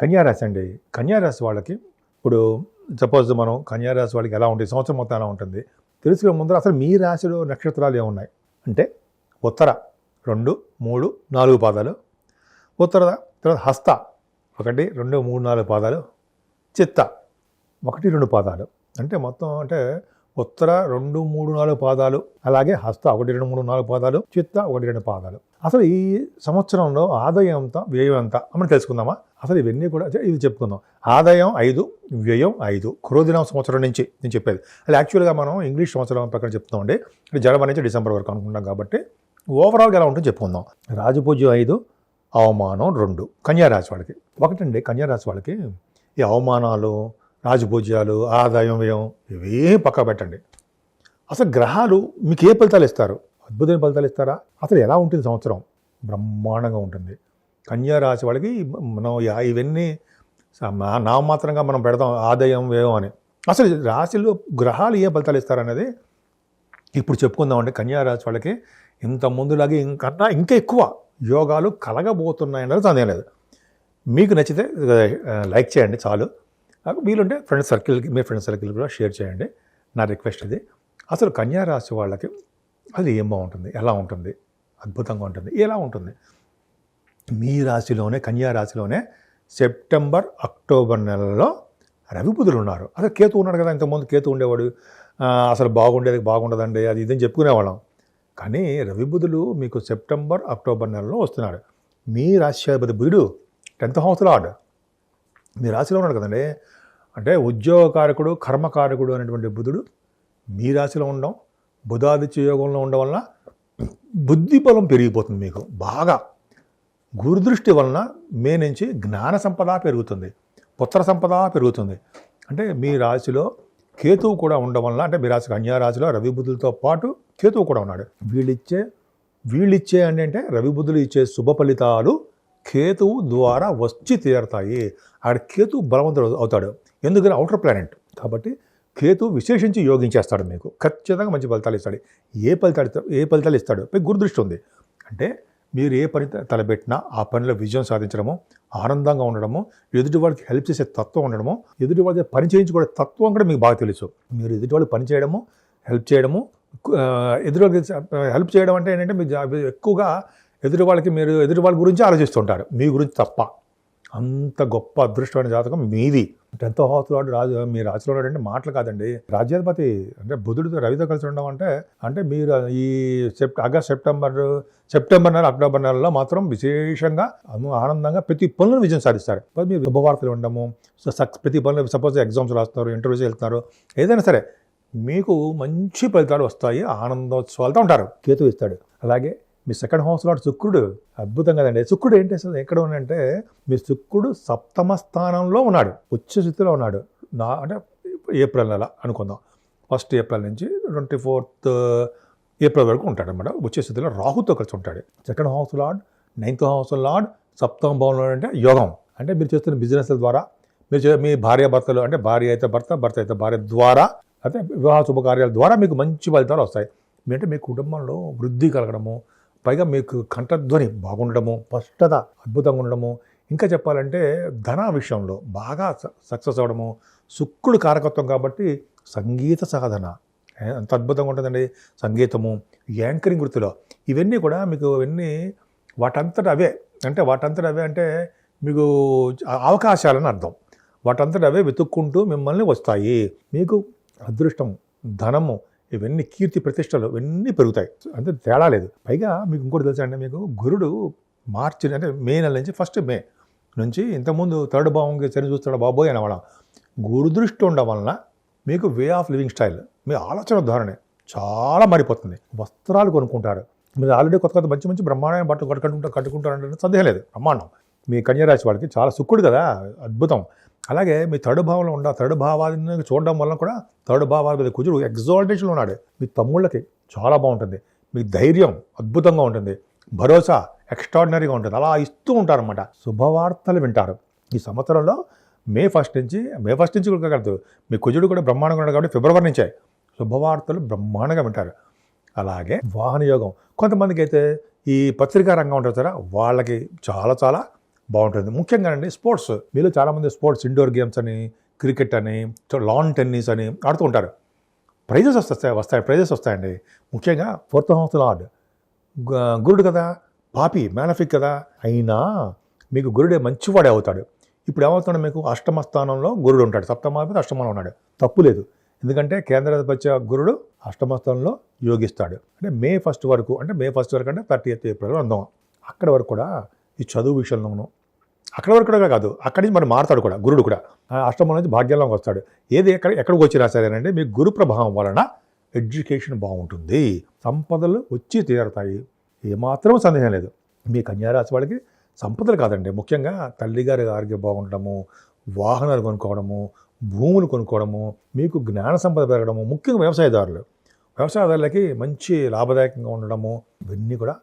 కన్యారాశి అండి. కన్యారాశి వాళ్ళకి ఇప్పుడు సపోజ్ మనం కన్యారాశి వాళ్ళకి ఎలా ఉంటుంది సంవత్సరం మొత్తం ఎలా ఉంటుంది. తెలుసుకునే ముందర అసలు మీ రాశిలో నక్షత్రాలు ఏమున్నాయి? అంటే ఉత్తర రెండు మూడు నాలుగు పాదాలు. ఉత్తర తర్వాత హస్త ఒకటి రెండు మూడు నాలుగు పాదాలు. చిత్త ఒకటి రెండు పాదాలు. అంటే మొత్తం అంటే ఉత్తర రెండు మూడు నాలుగు పాదాలు అలాగే హస్త ఒకటి రెండు మూడు నాలుగు పాదాలు చిత్త ఒకటి రెండు పాదాలు. అసలు ఈ సంవత్సరంలో ఆదాయం ఎంత వ్యయం ఎంత అని తెలుసుకుందామా? అసలు ఇవన్నీ కూడా ఇది చెప్పుకుందాం. ఆదాయం ఐదు వ్యయం ఐదు. క్రోధినం సంవత్సరం నుంచి నేను చెప్పేది. అది యాక్చువల్గా మనం ఇంగ్లీష్ సంవత్సరం ప్రకారం చెప్తామండి ఇది జనవరి నుంచి డిసెంబర్ వరకు అనుకుంటాం కాబట్టి ఓవరాల్గా ఎలా ఉంటుందో చెప్పుకుందాం. రాజపూజ్యం ఐదు అవమానం రెండు. కన్యారాశి వాళ్ళకి. ఒకటండి కన్యారాశి వాళ్ళకి ఈ అవమానాలు రాజభోజ్యాలు ఆదాయం వ్యయం ఇవే పక్క పెట్టండి. అసలు గ్రహాలు మీకు ఏ ఫలితాలు ఇస్తారు? అద్భుతమైన ఫలితాలు ఇస్తారా? అసలు ఎలా ఉంటుంది సంవత్సరం? బ్రహ్మాండంగా ఉంటుంది. కన్యారాశి వాళ్ళకి మనం ఇవన్నీ స- నా- నామమాత్రంగా మనం పెడతాం ఆదాయం వ్యయం అని. అసలు రాశిలో గ్రహాలు ఏ ఫలితాలు ఇస్తారనేది ఇప్పుడు చెప్పుకుందామండి. కన్యారాశి వాళ్ళకి ఇంత ముందులాగే ఇంకన్నా ఇంకా ఎక్కువ యోగాలు కలగబోతున్నాయన్నది సందేహం లేదు. మీకు నచ్చితే లైక్ చేయండి చాలు. నాకు వీలుంటే ఫ్రెండ్స్ సర్కిల్కి మీ ఫ్రెండ్ సర్కిల్ కూడా షేర్ చేయండి. నా రిక్వెస్ట్ ఇది. అసలు కన్యా రాశి వాళ్ళకి అది ఏం బాగుంటుంది? ఎలా ఉంటుంది? అద్భుతంగా ఉంటుంది. ఎలా ఉంటుంది? మీ రాశిలోనే కన్యా రాశిలోనే సెప్టెంబర్ అక్టోబర్ నెలలో రవిబుధులు ఉన్నారు. అసలు కేతు ఉన్నాడు కదా ఇంతకుముందు కేతు ఉండేవాడు. అసలు బాగుండేది బాగుండదండి. అది ఇదని చెప్పుకునేవాళ్ళం. కానీ రవిబుధులు మీకు సెప్టెంబర్ అక్టోబర్ నెలలో వస్తున్నాడు మీ రాశ్యాధిపతి బుధుడు టెన్త్ హౌస్ లార్డ్. మీ రాశిలో ఉన్నాడు కదండి. అంటే ఉద్యోగకారకుడు కర్మకారకుడు అనేటువంటి బుధుడు మీ రాశిలో ఉండడం బుధాదిత్య యోగంలో ఉండడం వలన బుద్ధి బలం పెరిగిపోతుంది మీకు. బాగా. గురుదృష్టి వలన మే నుంచి జ్ఞాన సంపద పెరుగుతుంది. పుత్ర సంపద పెరుగుతుంది. అంటే మీ రాశిలో కేతువు కూడా ఉండడం వలన అంటే మీ రాశి కన్యారాశిలో రవి బుద్ధులతో పాటు కేతువు కూడా ఉన్నాడు. వీళ్ళిచ్చే వీళ్ళిచ్చే అంటే అంటే రవి బుద్ధులు ఇచ్చే శుభ ఫలితాలు కేతువు ద్వారా వచ్చి తీరతాయి. అక్కడ కేతువు బలవంతుడు అవుతాడు. ఎందుకని అవుటర్ ప్లానెట్? కాబట్టి కేతు విశేషించి యోగించేస్తాడు మీకు. ఖచ్చితంగా మంచి ఫలితాలు ఇస్తాడు. ఏ ఫలితాలు ఏ ఫలితాలు ఇస్తాడు? పై గురుదృష్టి ఉంది. అంటే మీరు ఏ పని తలపెట్టినా ఆ పనిలో విజయం సాధించడము ఆనందంగా ఉండడము ఎదుటి వాళ్ళకి హెల్ప్ చేసే తత్వం ఉండడము ఎదుటి వాళ్ళకి పని చేయించుకునే తత్వం కూడా మీకు బాగా తెలుసు. మీరు ఎదుటి వాళ్ళు పని చేయడము హెల్ప్ చేయడము ఎదురు ఎదుటి వాళ్ళకి హెల్ప్ చేయడం అంటే ఏంటంటే మీరు ఎక్కువగా ఎదుటి వాళ్ళకి మీరు ఎదుటి వాళ్ళ గురించి ఆలోచిస్తుంటారు. మీ గురించి తప్ప. అంత గొప్ప అదృష్టమైన జాతకం మీది. టెన్త్ హౌస్ రాజు మీ రాజులో అంటే మాటలు కాదండి. రాజ్యాధిపతి అంటే బుధుడితో రవితో కలిసి ఉండడం అంటే అంటే మీరు ఈ సెప్ట్ ఆగస్ట్ సెప్టెంబర్ సెప్టెంబర్ నెల అక్టోబర్ నెలలో మాత్రం విశేషంగా ఆనందంగా ప్రతి పనులను విజయం సాధిస్తారు. మీరు శుభవార్తలు ఉండము సో ప్రతి పనులు సపోజ్ ఎగ్జామ్స్ రాస్తారు ఇంటర్వ్యూస్ వెళ్తున్నారు ఏదైనా సరే మీకు మంచి ఫలితాలు వస్తాయి ఆనందోత్సవాలతో ఉంటారు. కేతు ఇస్తాడు. అలాగే మీ సెకండ్ హౌస్ లాట్ శుక్రుడు అద్భుతం కదండి శుక్రుడు ఏంటి అసలు? ఎక్కడ ఉన్నాడంటే మీ శుక్రుడు సప్తమ స్థానంలో ఉన్నాడు ఉచ్చ స్థితిలో ఉన్నాడు. నా అంటే ఏప్రిల్ నెల అనుకుందాం. ఫస్ట్ ఏప్రిల్ నుంచి ట్వంటీ ఫోర్త్ ఏప్రిల్ వరకు ఉంటాడు అనమాట ఉచ్చ స్థితిలో రాహుతో కలిసి ఉంటాడు. Second house lord ninth house lord సప్తమ భవనంలో అంటే యోగం. అంటే మీరు చేస్తున్న బిజినెస్ల ద్వారా మీరు మీ భార్య భర్తలు అంటే భార్య అయితే భర్త భర్త అయితే భార్య ద్వారా అయితే వివాహ శుభకార్యాల ద్వారా మీకు మంచి ఫలితాలు వస్తాయి. మీ అంటే మీ కుటుంబంలో వృద్ధి కలగడము పైగా మీకు కంఠధ్వని బాగుండడము స్పష్టత అద్భుతంగా ఉండడము. ఇంకా చెప్పాలంటే ధన విషయంలో బాగా స- సక్సెస్ అవ్వడము శుక్రుడు కారకత్వం కాబట్టి సంగీత సాధన. ఎంత అద్భుతంగా ఉంటుందండి సంగీతము యాంకరింగ్ వృత్తిలో. ఇవన్నీ కూడా మీకు ఇవన్నీ వాటంతట అవే. అంటే వాటంతట అవే అంటే మీకు అవకాశాలని అర్థం. వాటంతట అవే వెతుక్కుంటూ మిమ్మల్ని వస్తాయి. మీకు అదృష్టం ధనము ఇవన్నీ కీర్తి ప్రతిష్టలు ఇవన్నీ పెరుగుతాయి. అంటే తేడా లేదు. పైగా మీకు ఇంకోటి తెలుసా అంటే మీకు గురుడు మార్చి అంటే మే నెల నుంచి ఫస్ట్ మే నుంచి ఇంతకుముందు థర్డ్ భావంగా సరి చూస్తాడు బాబోయ్ అనేవాళ్ళం గురుదృష్టి ఉండడం వలన మీకు వే ఆఫ్ లివింగ్ స్టైల్ మీ ఆలోచన ధోరణి చాలా మారిపోతుంది. వస్త్రాలు కొనుక్కుంటారు. మీరు ఆల్రెడీ కొత్త కొత్త మంచి మంచి బ్రహ్మాండమైన బట్టలు కట్టుకుంటారు కట్టుకుంటారంటే సందేహం లేదు. బ్రహ్మాండం. మీ కన్యరాశి వాళ్ళకి చాలా సుక్కుడు కదా అద్భుతం. అలాగే మీ థర్డ్ భావంలో ఉన్న థర్డ్ భావాన్ని చూడడం వల్ల కూడా థర్డ్ భావాధిపతి కుజుడు ఎగ్జాల్టేషన్లో ఉన్నాడు. మీ తమ్ముళ్ళకి చాలా బాగుంటుంది. మీ ధైర్యం అద్భుతంగా ఉంటుంది. భరోసా ఎక్స్ట్రాడినరీగా ఉంటుంది. అలా ఇస్తూ ఉంటారన్నమాట. శుభవార్తలు వింటారు. ఈ సంవత్సరంలో మే ఫస్ట్ నుంచి మే ఫస్ట్ నుంచి కూడా కాదు మీ కుజుడు కూడా బ్రహ్మాండంగా ఉన్నాడు కాబట్టి ఫిబ్రవరి నుంచే శుభవార్తలు బ్రహ్మాండంగా వింటారు. అలాగే వాహన యోగం. కొంతమందికి అయితే ఈ పత్రికా రంగం ఉంటుంది కదా వాళ్ళకి చాలా చాలా బాగుంటుంది. ముఖ్యంగా అండి స్పోర్ట్స్. మీలో చాలామంది స్పోర్ట్స్ ఇండోర్ గేమ్స్ అని క్రికెట్ అని లాన్ టెన్నిస్ అని ఆడుతూ ఉంటారు. ప్రైజెస్ వస్తాయి వస్తాయి ప్రైజెస్ వస్తాయండి. ముఖ్యంగా ఫోర్త్ హౌస్ లార్డ్. గురుడు కదా పాపి మేనఫిక్ కదా. అయినా మీకు గురుడే మంచివాడే అవుతాడు. ఇప్పుడు ఏమవుతాడు మీకు? అష్టమ స్థానంలో గురుడు ఉంటాడు. సప్తమాధిపతి అష్టమంలో ఉన్నాడు. తప్పు లేదు. ఎందుకంటే కేంద్రాధిపత్య గురుడు అష్టమ స్థానంలో యోగిస్తాడు. అంటే మే ఫస్ట్ వరకు అంటే మే ఫస్ట్ వరకు అంటే థర్టీ ఎయిత్ ఏప్రిల్ అందాం అక్కడ వరకు కూడా ఈ చదువు విషయంలోనూ అక్కడ వరకు కూడా కాదు. అక్కడి నుంచి మనం మారుతాడు కూడా గురుడు కూడా. అష్టమం నుంచి భాగ్యంలోకి వస్తాడు. ఏది ఎక్కడ ఎక్కడికి వచ్చినా సరేనంటే మీ గురు ప్రభావం వలన ఎడ్యుకేషన్ బాగుంటుంది. సంపదలు వచ్చి తీరతాయి. ఏమాత్రం సందేహం లేదు. మీ కన్యారాశి వాళ్ళకి సంపదలు కాదండి. ముఖ్యంగా తల్లిగారి ఆరోగ్యం బాగుండడము వాహనాలు కొనుక్కోవడము భూములు కొనుక్కోవడము మీకు జ్ఞాన సంపద పెరగడము ముఖ్యంగా వ్యవసాయదారులు. వ్యవసాయదారులకి మంచి లాభదాయకంగా ఉండడము ఇవన్నీ కూడా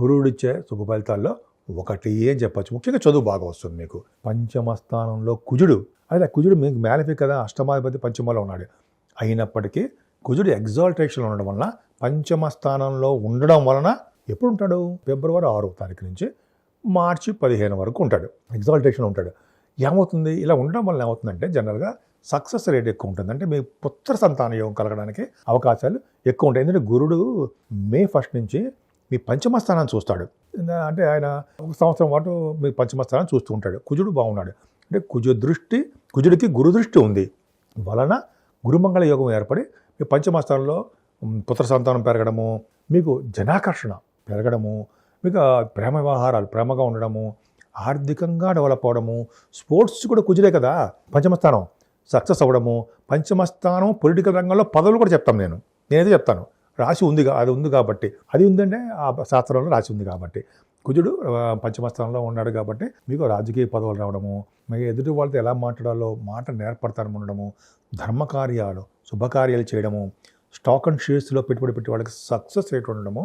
గురువుడిచ్చే శుభ ఫలితాల్లో ఒకటి అని చెప్పచ్చు? ముఖ్యంగా చదువు బాగా వస్తుంది మీకు. పంచమ స్థానంలో కుజుడు. అదే కుజుడు మీకు మేలఫీ కదా అష్టమాధిపతి పంచమలో ఉన్నాడు. అయినప్పటికీ కుజుడు ఎగ్జాల్టేషన్లో ఉండడం వలన పంచమ స్థానంలో ఉండడం వలన ఎప్పుడు ఉంటాడు? ఫిబ్రవరి ఆరో తారీఖు నుంచి మార్చి పదిహేను వరకు ఉంటాడు. ఎగ్జాల్టేషన్ ఉంటాడు. ఏమవుతుంది? ఇలా ఉండడం వల్ల ఏమవుతుందంటే జనరల్గా సక్సెస్ రేట్ ఎక్కువ ఉంటుంది. అంటే మీ పుత్ర సంతాన యోగం కలగడానికి అవకాశాలు ఎక్కువ ఉంటాయి. ఎందుకంటే గురుడు మే ఫస్ట్ నుంచి మీ పంచమ స్థానాన్ని చూస్తాడు. అంటే ఆయన ఒక సంవత్సరం పాటు మీ పంచమ స్థానాన్ని చూస్తూ ఉంటాడు. కుజుడు బాగున్నాడు. అంటే కుజ దృష్టి కుజుడికి గురు దృష్టి ఉంది. వలన గురుమంగళ యోగం ఏర్పడి మీ పంచమ స్థానంలో పుత్ర సంతానం పెరగడము మీకు జనాకర్షణ పెరగడము మీకు ప్రేమ వ్యవహారాలు ప్రేమగా ఉండడము ఆర్థికంగా డెవలప్ అవడము స్పోర్ట్స్ కూడా కుజుడే కదా. పంచమస్థానం సక్సెస్ అవ్వడము పంచమస్థానం పొలిటికల్ రంగంలో పదవులు కూడా చెప్తాను నేను. నేనైతే చెప్తాను. రాసి ఉంది అది ఉంది కాబట్టి అది ఉందంటే ఆ శాస్త్రంలో రాసి ఉంది కాబట్టి. కుజుడు పంచమస్థానంలో ఉన్నాడు కాబట్టి మీకు రాజకీయ పదవులు రావడము మీకు ఎదుటి వాళ్ళతో ఎలా మాట్లాడాలో మాట నేర్పడతాను ఉండడము ధర్మకార్యాలు శుభకార్యాలు చేయడము స్టాక్ అండ్ షేర్స్లో పెట్టుబడి పెట్టి వాళ్ళకి సక్సెస్ రేట్ ఉండడము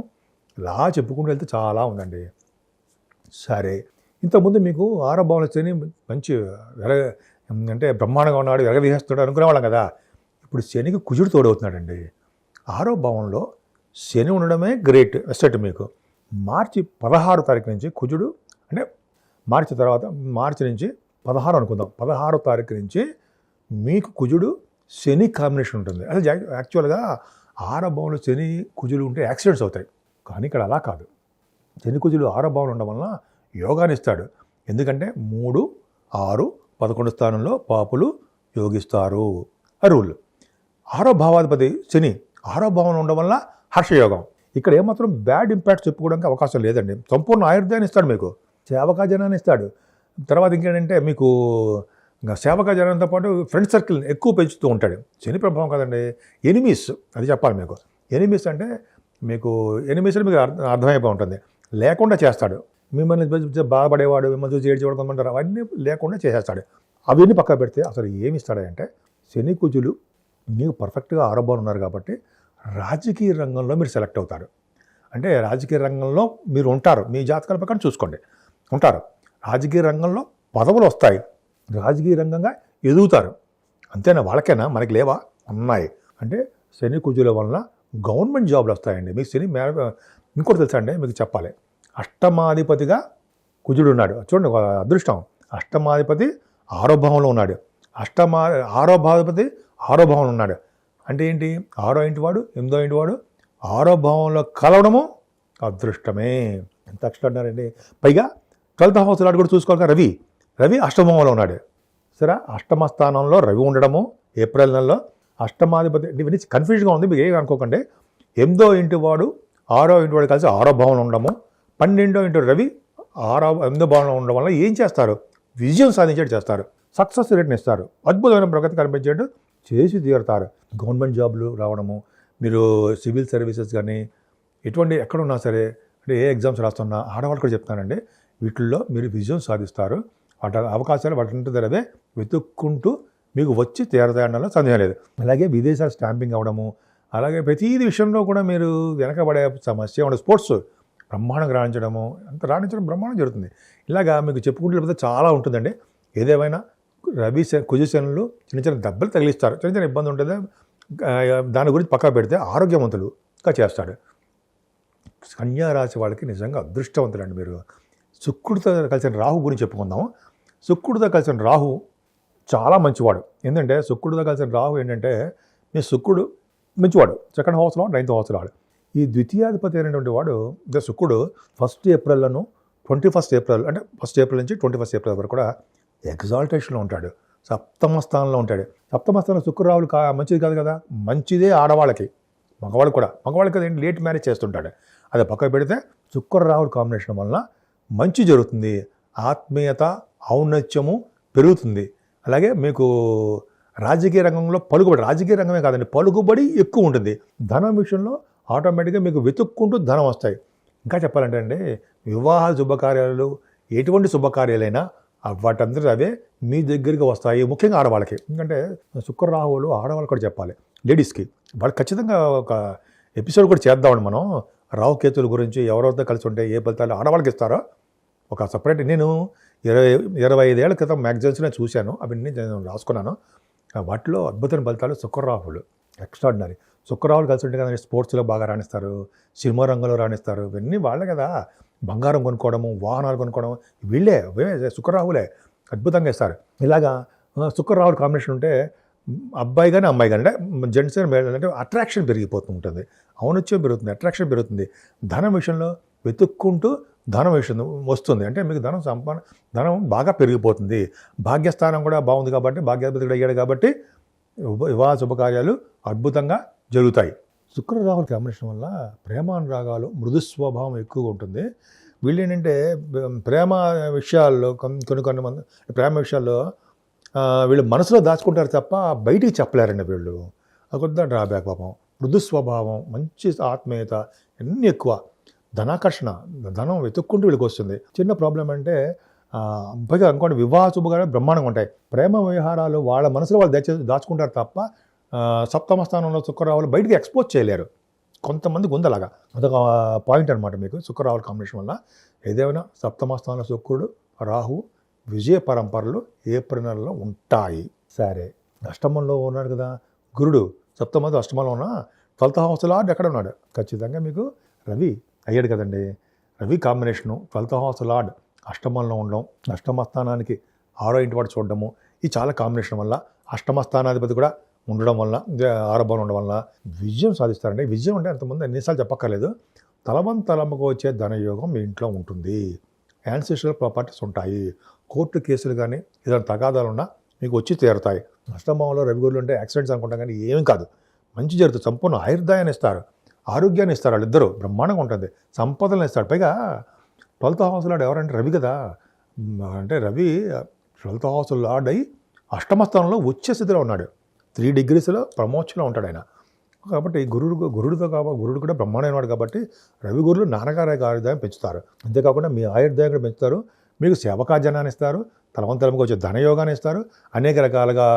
ఇలా చెప్పుకుంటూ వెళ్తే చాలా ఉందండి. సరే ఇంతకుముందు మీకు ఆరో భావన శని మంచి వెల అంటే బ్రహ్మాండంగా ఉన్నాడు ఎరగదీసేస్తున్నాడు అనుకునేవాళ్ళం కదా. ఇప్పుడు శనికి కుజుడు తోడవుతున్నాడండి. ఆరో భావంలో శని ఉండడమే గ్రేట్ ఎస్టెట్ మీకు. మార్చి పదహారు తారీఖు నుంచి కుజుడు అంటే మార్చి తర్వాత మార్చి నుంచి పదహారు అనుకుందాం. పదహారో తారీఖు నుంచి మీకు కుజుడు శని కాంబినేషన్ ఉంటుంది. అసలు యాక్చువల్గా ఆరో భావంలో శని కుజులు ఉంటే యాక్సిడెంట్స్ అవుతాయి. కానీ ఇక్కడ అలా కాదు. శని కుజులు ఆరో భావన ఉండడం వలన యోగాన్ని ఇస్తాడు. ఎందుకంటే మూడు ఆరు పదకొండు స్థానంలో పాపులు యోగిస్తారు. ఆ రూల్. ఆరో భావాధిపతి శని ఆరో భావన ఉండడం వల్ల హర్షయోగం. ఇక్కడ ఏమాత్రం బ్యాడ్ ఇంపాక్ట్ చెప్పుకోవడానికి అవకాశం లేదండి. సంపూర్ణ ఆయుర్దాన్ని ఇస్తాడు మీకు. సేవకా జనాన్ని ఇస్తాడు. తర్వాత ఇంకేంటంటే మీకు ఇంకా సేవకా జనంతో పాటు ఫ్రెండ్ సర్కిల్ ఎక్కువ పెంచుతూ ఉంటాడు. శని ప్రభావం కదండి. ఎనిమీస్ అది చెప్పాలి మీకు. ఎనిమీస్ అంటే మీకు ఎనిమీస్ మీకు అర్థం అర్థమైపోయి ఉంటుంది. లేకుండా చేస్తాడు. మిమ్మల్ని బాధపడేవాడు మిమ్మల్ని చూసి ఏడ్చేవాడు కొంతమంటారు అవన్నీ లేకుండా చేసేస్తాడు. అవన్నీ పక్క పెడితే అసలు ఏమి ఇస్తాడంటే శని కుజులు మీకు పర్ఫెక్ట్గా ఆరోగ్యం ఉన్నారు కాబట్టి రాజకీయ రంగంలో మీరు సెలెక్ట్ అవుతారు. అంటే రాజకీయ రంగంలో మీరు ఉంటారు. మీ జాతకాల ప్రకారం చూసుకోండి. ఉంటారు. రాజకీయ రంగంలో పదవులు వస్తాయి. రాజకీయ రంగంగా ఎదుగుతారు. అంతేనా? వాళ్ళకేనా? మనకి లేవా? ఉన్నాయి. అంటే శని కుజుల వలన గవర్నమెంట్ జాబ్లు వస్తాయండి. మీకు శని మే ఇంకోటి తెలుసా అండి? మీకు చెప్పాలి. అష్టమాధిపతిగా కుజుడు ఉన్నాడు. చూడండి అదృష్టం. అష్టమాధిపతి ఆరోభావంలో ఉన్నాడు. అష్టమా ఆరోభాధిపతి ఆరోభావంలో ఉన్నాడు. అంటే ఏంటి? ఆరో ఇంటి వాడు ఎనిమిదో ఇంటి వాడు ఆరో భావంలో కలవడము అదృష్టమే. ఎంత అన్నారండి పైగా ట్వెల్త్ హౌస్ లాడు కూడా చూసుకోవాలి కదా రవి. రవి అష్టమంలో ఉన్నాడు. సరే అష్టమ స్థానంలో రవి ఉండడము ఏప్రిల్ నెలలో అష్టమాధిపతి ఇవన్నీ కన్ఫ్యూజ్గా ఉంది మీకు ఏం అనుకోకండి. ఎనిమిదో ఇంటి వాడు ఆరో ఇంటి వాడు కలిసి ఆరో భావంలో ఉండడము పన్నెండో ఇంటి రవి ఆరో ఎనిమిదో భావంలో ఉండడం వల్ల ఏం చేస్తారు? విజయం సాధించేట్టు చేస్తారు. సక్సెస్ రేట్ని ఇస్తారు. అద్భుతమైన ప్రగతి కనిపించేట్టు చేసి తీరుతారు. గవర్నమెంట్ జాబ్లు రావడము మీరు సివిల్ సర్వీసెస్ కానీ ఎటువంటి ఎక్కడున్నా సరే అంటే ఏ ఎగ్జామ్స్ రాస్తున్నా ఆడవాళ్ళు కూడా చెప్తానండి వీటిల్లో మీరు విజయం సాధిస్తారు. వాటి అవకాశాలు వాటి దగ్గరవే వెతుక్కుంటూ మీకు వచ్చి తీరతాయనలో సందేహం లేదు. అలాగే విదేశాలు స్టాంపింగ్ అవ్వడము అలాగే ప్రతిది విషయంలో కూడా మీరు వెనకబడే సమస్య ఉండదు స్పోర్ట్స్ బ్రహ్మాండంగా రాణించడము అంత రాణించడం బ్రహ్మాండం జరుగుతుంది. ఇలాగా మీకు చెప్పుకుంటే చాలా ఉంటుందండి. ఏదేమైనా రవి శ- కుజశనులు చిన్న చిన్న దెబ్బలు తగిలిస్తారు. చిన్న చిన్న ఇబ్బంది ఉంటుంది దాని గురించి పక్కన పెడితే ఆరోగ్యవంతులుగా చేస్తాడు. కన్యా రాశి వాళ్ళకి నిజంగా అదృష్టవంతులండి మీరు. శుక్రుడితో కలిసిన రాహు గురించి చెప్పుకుందాం శుక్రుడితో కలిసిన రాహు చాలా మంచివాడు. ఎందుకంటే శుక్రుడితో కలిసిన రాహు ఏంటంటే మీ శుక్రుడు మంచివాడు. సెకండ్ హౌస్లో నైన్త్ హౌస్లో వాడు ఈ ద్వితీయాధిపతి అయినటువంటి వాడు శుక్రుడు ఫస్ట్ ఏప్రిల్లను ట్వంటీ ఫస్ట్ ఏప్రిల్ అంటే ఫస్ట్ ఏప్రిల్ నుంచి ట్వంటీ ఫస్ట్ ఏప్రిల్ వరకు కూడా ఎగ్జాల్టేషన్లో ఉంటాడు. సప్తమ స్థానంలో ఉంటాడు. సప్తమ స్థానంలో శుక్రరావులు కా మంచిది కాదు కదా? మంచిదే ఆడవాళ్ళకి. మగవాళ్ళు కూడా. మగవాళ్ళకి ఏంటి? లేట్ మ్యారేజ్ చేస్తుంటాడు. అది పక్కకు పెడితే శుక్రరావుడు కాంబినేషన్ వలన మంచి జరుగుతుంది. ఆత్మీయత ఔన్నత్యము పెరుగుతుంది. అలాగే మీకు రాజకీయ రంగంలో పలుకుబడి రాజకీయ రంగమే కాదండి పలుకుబడి ఎక్కువ ఉంటుంది. ధనం విషయంలో ఆటోమేటిక్గా మీకు వెతుక్కుంటూ ధనం వస్తాయి. ఇంకా చెప్పాలంటే అండి వివాహ శుభకార్యాలు ఎటువంటి శుభకార్యాలైనా వాటందరూ అవే మీ దగ్గరికి వస్తాయి ముఖ్యంగా ఆడవాళ్ళకి. ఎందుకంటే శుక్రరాహువులు ఆడవాళ్ళు కూడా చెప్పాలి. లేడీస్కి. వాళ్ళు ఖచ్చితంగా ఒక ఎపిసోడ్ కూడా చేద్దామండి మనం. రాహు కేతుల గురించి ఎవరెవరితో కలిసి ఉంటే ఏ ఫలితాలు ఆడవాళ్ళకి ఇస్తారో ఒక సపరేట్ నేను ఇరవై ఇరవై ఐదేళ్ళ క్రితం మ్యాగజైన్స్లో చూశాను. అవన్నీ నేను రాసుకున్నాను. వాటిలో అద్భుతమైన ఫలితాలు శుక్రరాహులు ఎక్స్ట్రాడినరీ. శుక్రరాహులు కలిసి ఉంటే కదా స్పోర్ట్స్లో బాగా రాణిస్తారు సినిమా రంగంలో రాణిస్తారు. ఇవన్నీ వాళ్ళే కదా. బంగారం కొనుక్కోవడము వాహనాలు కొనుక్కోవడం వీళ్ళే వీళ్ళే శుక్రరాహులే. అద్భుతంగా ఇస్తారు. ఇలాగా ఆ, శుక్రరాహుల కాంబినేషన్ ఉంటే అబ్బాయి కానీ అమ్మాయి కానీ అంటే జెంట్స్ కానీ అంటే అట్రాక్షన్ పెరిగిపోతూ ఉంటుంది. ఔనత్యం పెరుగుతుంది అట్రాక్షన్ పెరుగుతుంది. ధనం విషయంలో వెతుక్కుంటూ ధనం విషయం వస్తుంది. అంటే మీకు ధనం సంపాదన ధనం బాగా పెరిగిపోతుంది. భాగ్యస్థానం కూడా బాగుంది కాబట్టి భాగ్యాధిపతి కూడా అయ్యాడు కాబట్టి వివాహ శుభకార్యాలు అద్భుతంగా జరుగుతాయి. శుక్ర రాహుల కాంబినేషన్ వల్ల ప్రేమానురాగాలు మృదు స్వభావం ఎక్కువగా ఉంటుంది. వీళ్ళు ఏంటంటే ప్రేమ విషయాల్లో కొన్ని కొన్ని మంది ప్రేమ విషయాల్లో వీళ్ళు మనసులో దాచుకుంటారు తప్ప బయటికి చెప్పలేరండి వీళ్ళు. అది కొద్దిగా డ్రాబ్యాక్ పాపం. మృదు స్వభావం మంచి ఆత్మీయత అన్నీ ఎక్కువ. ధనాకర్షణ ధనం వెతుక్కుంటూ వీళ్ళకి వస్తుంది. చిన్న ప్రాబ్లం అంటే పైగా అనుకోండి వివాహ శుభకార్యాలు బ్రహ్మాండంగా ఉంటాయి. ప్రేమ వ్యవహారాలు వాళ్ళ మనసులో వాళ్ళు దాచి దాచుకుంటారు తప్ప సప్తమ స్థానంలో శుక్రరావులు బయటికి ఎక్స్పోజ్ చేయలేరు. కొంతమంది గుందలాగా అదొక పాయింట్ అనమాట మీకు. శుక్రరావుల కాంబినేషన్ వల్ల ఏదేమైనా సప్తమ స్థానంలో శుక్రుడు రాహు విజయ పరంపరలు ఏప్రిల్ నెలలో ఉంటాయి. సరే. అష్టమంలో ఉన్నాడు కదా గురుడు. సప్తమంది అష్టమంలో ఉన్న ట్వెల్త్ హౌస్ లార్డ్ ఎక్కడ ఉన్నాడు? ఖచ్చితంగా మీకు రవి అయ్యాడు కదండి. Ravi combination twelfth house lord అష్టమంలో ఉండడం అష్టమ స్థానానికి ఆరో ఇంటి వాడు చూడడము ఇది చాలా కాంబినేషన్ వల్ల అష్టమ స్థానాధిపతి కూడా ఉండడం వల్ల ఇదే ఉండడం వల్ల విజయం సాధిస్తారండి. విజయం అంటే అంతమంది ఎన్నిసార్లు చెప్పక్కర్లేదు. తలవం తలముకు వచ్చే ధనయోగం మీ ఇంట్లో ఉంటుంది. యాన్సిస్ట్రల్ ప్రాపర్టీస్ ఉంటాయి. కోర్టు కేసులు కానీ ఏదైనా తగాదాలు ఉన్నా మీకు వచ్చి తీరుతాయి. అష్టమంలో రవిగురులు ఉంటే యాక్సిడెంట్స్ అనుకుంటాం కానీ ఏమీ కాదు. మంచి జరుగుతుంది. సంపూర్ణ ఆయుర్దాయాన్ని ఇస్తారు. ఆరోగ్యాన్ని ఇస్తారు వాళ్ళిద్దరూ. బ్రహ్మాండంగా ఉంటుంది. సంపదలను ఇస్తాడు పైగా ట్వెల్త్ హౌస్ లాడ్ ఎవరంటే రవి కదా. అంటే రవి ట్వెల్త్ హౌస్ లాడ్ అయి అష్టమ స్థానంలో వచ్చే స్థితిలో ఉన్నాడు. త్రీ డిగ్రీస్లో ప్రమోషన్లో ఉంటాడు ఆయన. కాబట్టి గురుడు గురుడితో కాబట్టి గురుడు కూడా బ్రహ్మాండమైనవాడు కాబట్టి రవి గురులు నాన్నగారి ఆయుర్దాయం పెంచుతారు. అంతేకాకుండా మీ ఆయుర్దాయం కూడా పెంచుతారు. మీకు సేవకాజనాన్ని ఇస్తారు. తలవంతలముకు వచ్చే ధనయోగాన్ని ఇస్తారు. అనేక రకాలుగా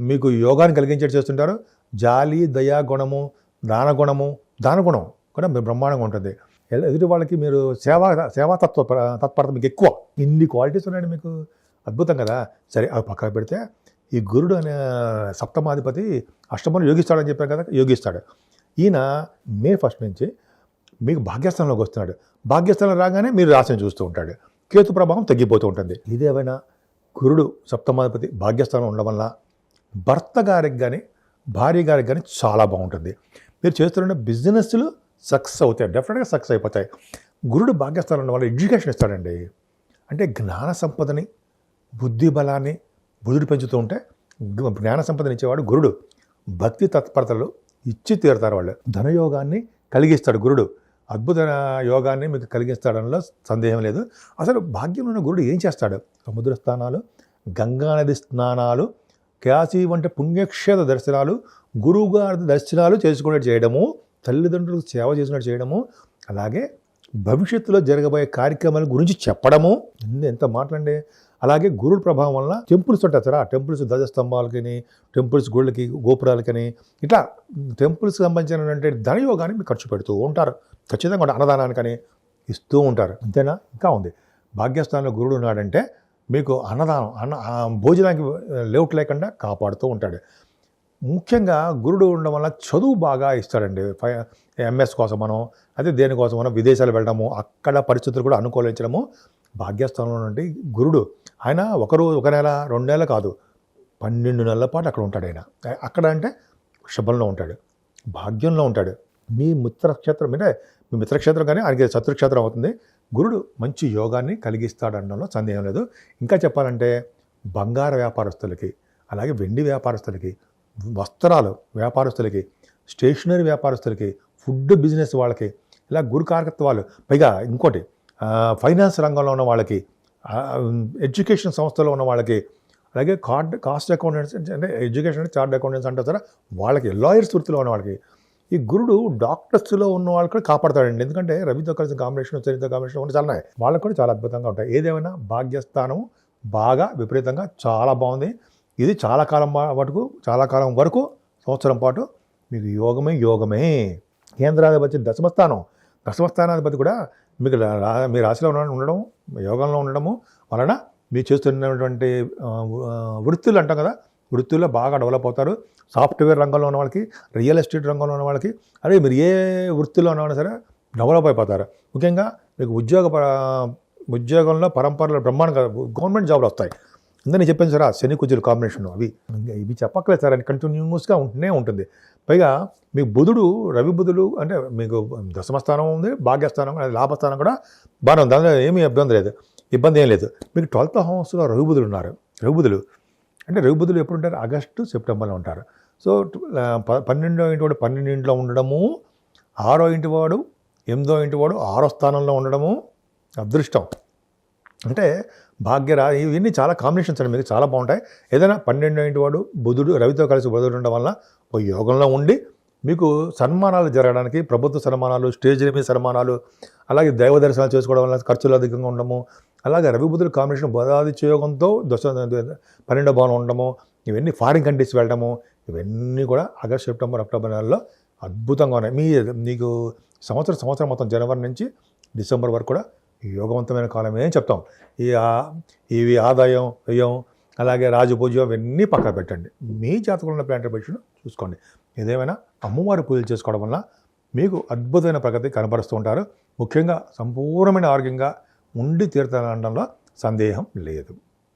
మీకు యోగాన్ని కలిగించేట్టు చేస్తుంటారు. జాలి దయా గుణము దాన గుణము దాన గుణం కూడా మీరు బ్రహ్మాండంగా ఉంటుంది. ఎదుటి వాళ్ళకి మీరు సేవా సేవాతత్వ తత్పరత మీకు ఎక్కువ. ఇన్ని క్వాలిటీస్ ఉన్నాయండి మీకు. అద్భుతం కదా. సరే అవి పక్కన పెడితే ఈ గురుడు అనే సప్తమాధిపతి అష్టమను యోగిస్తాడని చెప్పాను కదా యోగిస్తాడు. ఈయన మే ఫస్ట్ నుంచి మీకు భాగ్యస్థానంలోకి వస్తున్నాడు. భాగ్యస్థానం రాగానే మీరు రాశిని చూస్తూ ఉంటాడు. కేతు ప్రభావం తగ్గిపోతూ ఉంటుంది. ఇదేమైనా గురుడు సప్తమాధిపతి భాగ్యస్థానం ఉండడం వల్ల భర్త గారికి కానీ భార్య గారికి కానీ చాలా బాగుంటుంది. మీరు చేస్తున్న బిజినెస్లు సక్సెస్ అవుతాయి. డెఫినెట్గా సక్సెస్ అయిపోతాయి. గురుడు భాగ్యస్థానం ఉండడం వల్ల ఎడ్యుకేషన్ ఇస్తాడండి. అంటే జ్ఞాన సంపదని బుద్ధి బలాన్ని బుధుడు పెంచుతూ ఉంటే జ్ఞాన సంపదనిచ్చేవాడు గురుడు. భక్తి తత్పరతలు ఇచ్చి తీరుతారు వాళ్ళు. ధనయోగాన్ని కలిగిస్తాడు గురుడు. అద్భుత యోగాన్ని మీకు కలిగిస్తాడంలో సందేహం లేదు. అసలు భాగ్యంలో ఉన్న గురుడు ఏం చేస్తాడు? సముద్ర స్నానాలు గంగానది స్నానాలు కాశీ వంటి పుణ్యక్షేత్ర దర్శనాలు గురువుగారి దర్శనాలు చేసుకునేట్టు చేయడము తల్లిదండ్రులకు సేవ చేసినట్టు చేయడము అలాగే భవిష్యత్తులో జరగబోయే కార్యక్రమాల గురించి చెప్పడము. ఎంత మాట్లాడే. అలాగే గురుడు ప్రభావం వల్ల టెంపుల్స్ ఉంటాయి సార్. ఆ టెంపుల్స్ ధ్వజస్తంభాలకని టెంపుల్స్ గుళ్ళకి గోపురాలకని ఇట్లా టెంపుల్స్ సంబంధించినటువంటి ధనయోగాన్ని మీరు ఖర్చు పెడుతూ ఉంటారు. ఖచ్చితంగా అన్నదానానికని ఇస్తూ ఉంటారు. అంతేనా? ఇంకా ఉంది. భాగ్యస్థానంలో గురుడు ఉన్నాడంటే మీకు అన్నదానం అన్న భోజనానికి లేవుట్ లేకుండా కాపాడుతూ ఉంటాడు. ముఖ్యంగా గురుడు ఉండడం వల్ల చదువు బాగా ఇస్తాడండి. ఫై ఎంఎస్ కోసం మనం అదే దేనికోసం మనం విదేశాలు వెళ్ళడము అక్కడ పరిస్థితులు కూడా అనుకూలించడము భాగ్యస్థానంలో నుండి గురుడు. ఆయన ఒకరు ఒక నెల రెండు నెలలు కాదు పన్నెండు నెలల పాటు అక్కడ ఉంటాడు ఆయన. అక్కడ అంటే శుభంలో ఉంటాడు భాగ్యంలో ఉంటాడు. మీ మిత్రక్షేత్రం అంటే మీ మిత్రక్షేత్రం కానీ ఆయనకి శత్రుక్షేత్రం అవుతుంది. గురుడు మంచి యోగాన్ని కలిగిస్తాడు అనడంలో సందేహం లేదు. ఇంకా చెప్పాలంటే బంగార వ్యాపారస్తులకి అలాగే వెండి వ్యాపారస్తులకి వస్త్రాలు వ్యాపారస్తులకి స్టేషనరీ వ్యాపారస్తులకి ఫుడ్ బిజినెస్ వాళ్ళకి ఇలా గురు కారకత్వాలు పైగా ఇంకోటి ఫైనాన్స్ రంగంలో ఉన్న వాళ్ళకి ఎడ్యుకేషన్ సంస్థలో ఉన్న వాళ్ళకి అలాగే కార్డ్ కాస్ట్ అకౌంటెంట్స్ అంటే ఎడ్యుకేషన్ చార్ట్ అకౌంటెంట్స్ అంటారు సరే వాళ్ళకి లాయర్స్ వృత్తిలో ఉన్న వాళ్ళకి ఈ గురుడు డాక్టర్స్లో ఉన్న వాళ్ళు కూడా కాపాడతాడండి. ఎందుకంటే రవితో కలిసి కాంబినేషన్ చరిత్ర కాంబినేషన్ ఉంటే చాలా ఉన్నాయి. వాళ్ళకి కూడా చాలా అద్భుతంగా ఉంటాయి. ఏదేమైనా భాగ్యస్థానం బాగా విపరీతంగా చాలా బాగుంది. ఇది చాలా కాలం వరకు చాలా కాలం వరకు సంవత్సరం పాటు మీకు యోగమే యోగమే. కేంద్రాధిపతి దశమస్థానం. దశమస్థానాధిపతి కూడా మీకు మీ రాశిలో ఉన్న- ఉండడం యోగంలో ఉండడము వలన మీరు చేస్తున్నటువంటి వృత్తులు అంటాం కదా వృత్తుల్లో బాగా డెవలప్ అవుతారు. సాఫ్ట్వేర్ రంగంలో ఉన్న వాళ్ళకి రియల్ ఎస్టేట్ రంగంలో ఉన్న వాళ్ళకి అదే మీరు ఏ వృత్తిలో ఉన్నా సరే డెవలప్ అయిపోతారు. ముఖ్యంగా మీకు ఉద్యోగ ప- ఉద్యోగంలో పరంపరలో బ్రహ్మాండంగా గవర్నమెంట్ జాబ్లు వస్తాయి. ఇందా నేను చెప్పాను సార్ ఆ శని కుజులు కాంబినేషన్ అవి. ఇవి చెప్పక్కలేదు సార్ అని కంటిన్యూస్గా ఉంటూనే ఉంటుంది. పైగా మీకు బుధుడు రవి బుధుడు అంటే మీకు దశమస్థానం ఉంది భాగ్యస్థానం అది లాభస్థానం కూడా బాగానే ఉంది. దానిలో ఏమీ ఇబ్బంది లేదు. ఇబ్బంది ఏం లేదు. మీకు ట్వెల్త్ హౌస్లో రవి బుధులు ఉన్నారు. రవి బుధులు అంటే రవి బుధులు ఎప్పుడు ఉంటారు? ఆగస్టు సెప్టెంబర్లో ఉంటారు. సో ప- పన్నెండో ఇంటి వాడు పన్నెండింటిలో ఉండడము ఆరో ఇంటి వాడు ఎనిమిదో ఇంటి వాడు ఆరో స్థానంలో ఉండడము అదృష్టం. అంటే భాగ్యరా ఇవన్నీ చాలా కాంబినేషన్స్ అండి. మీకు చాలా బాగుంటాయి. ఏదైనా పన్నెండో ఇంటి వాడు బుధుడు రవితో కలిసి బుధుడు ఉండడం వల్ల ఓ యోగంలో ఉండి మీకు సన్మానాలు జరగడానికి ప్రభుత్వ సన్మానాలు స్టేజ్ మీద సన్మానాలు అలాగే దైవ దర్శనాలు చేసుకోవడం వల్ల ఖర్చులు అధికంగా ఉండము అలాగే రవి బుధుడు కాంబినేషన్ బుధాదిత్య యోగంతో దశ పన్నెండో భవనం ఉండడము ఇవన్నీ ఫారిన్ కంట్రీస్ వెళ్ళడము ఇవన్నీ కూడా ఆగస్ట్ సెప్టెంబర్ అక్టోబర్ నెలలో అద్భుతంగా ఉన్నాయి. మీ మీకు సంవత్సరం సంవత్సరం మొత్తం జనవరి నుంచి డిసెంబర్ వరకు కూడా యోగవంతమైన కాలమే అని చెప్తాం? ఈ ఇవి ఆదాయం వ్యయం అలాగే రాజపూజ్యం ఇవన్నీ పక్కన పెట్టండి. మీ జాతకంలో ఉన్న ప్లాంటర్ పొజిషన్ చూసుకోండి. ఏదేమైనా అమ్మవారి పూజలు చేసుకోవడం వల్ల మీకు అద్భుతమైన ప్రగతి కనపరుస్తూ ఉంటారు. ముఖ్యంగా సంపూర్ణమైన ఆరోగ్యంగా ఉండి తీరుతానడంలో సందేహం లేదు.